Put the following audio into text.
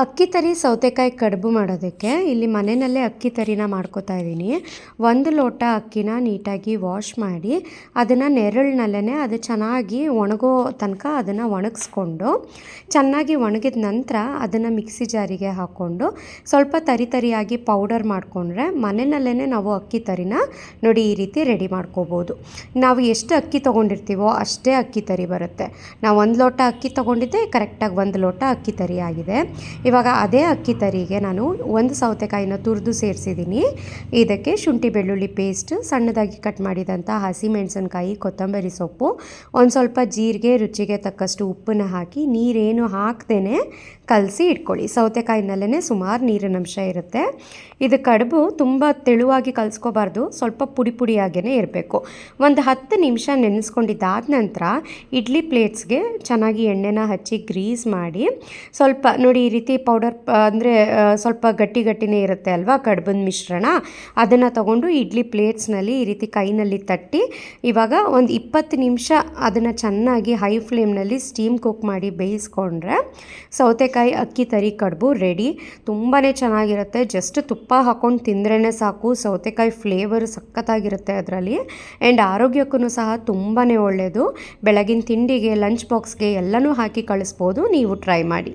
ಅಕ್ಕಿ ತರಿ ಸೌತೆಕಾಯಿ ಕಡುಬು ಮಾಡೋದಕ್ಕೆ ಇಲ್ಲಿ ಮನೆಯಲ್ಲೇ ಅಕ್ಕಿ ತರಿನ ಮಾಡ್ಕೋತಾ ಇದ್ದೀನಿ. ಒಂದು ಲೋಟ ಅಕ್ಕಿನ ನೀಟಾಗಿ ವಾಶ್ ಮಾಡಿ ಅದನ್ನು ನೆರಳಿನಲ್ಲೇ ಅದು ಚೆನ್ನಾಗಿ ಒಣಗೋ ತನಕ ಅದನ್ನು ಒಣಗಿಸ್ಕೊಂಡು ಚೆನ್ನಾಗಿ ಒಣಗಿದ ನಂತರ ಅದನ್ನು ಮಿಕ್ಸಿ ಜಾರಿಗೆ ಹಾಕ್ಕೊಂಡು ಸ್ವಲ್ಪ ತರಿ ತರಿಯಾಗಿ ಪೌಡರ್ ಮಾಡಿಕೊಂಡ್ರೆ ಮನೆಯಲ್ಲೇ ನಾವು ಅಕ್ಕಿ ತರಿನ ನೋಡಿ ಈ ರೀತಿ ರೆಡಿ ಮಾಡ್ಕೋಬೋದು. ನಾವು ಎಷ್ಟು ಅಕ್ಕಿ ತೊಗೊಂಡಿರ್ತೀವೋ ಅಷ್ಟೇ ಅಕ್ಕಿ ತರಿ ಬರುತ್ತೆ. ನಾವು ಒಂದು ಲೋಟ ಅಕ್ಕಿ ತೊಗೊಂಡಿದ್ದೆ ಕರೆಕ್ಟಾಗಿ ಒಂದು ಲೋಟ ಅಕ್ಕಿ ತರಿ ಆಗಿದೆ ಇವಾಗ ಅದೇ ಅಕ್ಕಿ ತರಿಗೆ ನಾನು ಒಂದು ಸೌತೆಕಾಯಿನ ತುರಿದು ಸೇರಿಸಿದ್ದೀನಿ. ಇದಕ್ಕೆ ಶುಂಠಿ ಬೆಳ್ಳುಳ್ಳಿ ಪೇಸ್ಟ್ ಸಣ್ಣದಾಗಿ ಕಟ್ ಮಾಡಿದಂಥ ಹಸಿಮೆಣಸಿನ್ಕಾಯಿ ಕೊತ್ತಂಬರಿ ಸೊಪ್ಪು, ಒಂದು ಸ್ವಲ್ಪ ಜೀರಿಗೆ, ರುಚಿಗೆ ತಕ್ಕಷ್ಟು ಉಪ್ಪನ್ನ ಹಾಕಿ ನೀರೇನು ಹಾಕ್ದೇ ಕಲಸಿ ಇಟ್ಕೊಳ್ಳಿ. ಸೌತೆಕಾಯಿನಲ್ಲೇ ಸುಮಾರು ನೀರಿನ ಅಂಶ ಇರುತ್ತೆ. ಇದು ಕಡುಬು ತುಂಬ ತೆಳುವಾಗಿ ಕಲಿಸ್ಕೋಬಾರ್ದು, ಸ್ವಲ್ಪ ಪುಡಿ ಪುಡಿಯಾಗೇ ಇರಬೇಕು. ಒಂದು ಹತ್ತು ನಿಮಿಷ ನೆನೆಸ್ಕೊಂಡಿದ್ದಾದ ನಂತರ ಇಡ್ಲಿ ಪ್ಲೇಟ್ಸ್ಗೆ ಚೆನ್ನಾಗಿ ಎಣ್ಣೆನ ಹಚ್ಚಿ ಗ್ರೀಸ್ ಮಾಡಿ ಸ್ವಲ್ಪ ನೋಡಿ ಈ ರೀತಿ ಪೌಡರ್ ಅಂದರೆ ಸ್ವಲ್ಪ ಗಟ್ಟಿ ಗಟ್ಟಿನೇ ಇರುತ್ತೆ ಅಲ್ವಾ, ಕಡುಬಿನ ಮಿಶ್ರಣ. ಅದನ್ನು ತಗೊಂಡು ಇಡ್ಲಿ ಪ್ಲೇಟ್ಸ್ನಲ್ಲಿ ಈ ರೀತಿ ಕೈನಲ್ಲಿ ತಟ್ಟಿ, ಇವಾಗ ಒಂದು ಇಪ್ಪತ್ತು ನಿಮಿಷ ಅದನ್ನು ಚೆನ್ನಾಗಿ ಹೈ ಫ್ಲೇಮ್ನಲ್ಲಿ ಸ್ಟೀಮ್ ಕುಕ್ ಮಾಡಿ ಬೇಯಿಸ್ಕೊಂಡ್ರೆ ಸೌತೆಕಾಯಿ, ಅಕ್ಕಿ, ತರಿ, ಕಡುಬು ರೆಡಿ. ತುಂಬಾ ಚೆನ್ನಾಗಿರುತ್ತೆ. ಜಸ್ಟ್ ತುಪ್ಪ ಹಾಕ್ಕೊಂಡು ತಿಂದ್ರೇ ಸಾಕು. ಸೌತೆಕಾಯಿ ಫ್ಲೇವರ್ ಸಖತ್ತಾಗಿರುತ್ತೆ ಅದರಲ್ಲಿ. ಆ್ಯಂಡ್ ಆರೋಗ್ಯಕ್ಕೂ ಸಹ ತುಂಬಾ ಒಳ್ಳೆಯದು ಬೆಳಗಿನ ತಿಂಡಿಗೆ, ಲಂಚ್ ಬಾಕ್ಸ್ಗೆ ಎಲ್ಲನೂ ಹಾಕಿ ಕಳಿಸ್ಬೋದು. ನೀವು ಟ್ರೈ ಮಾಡಿ.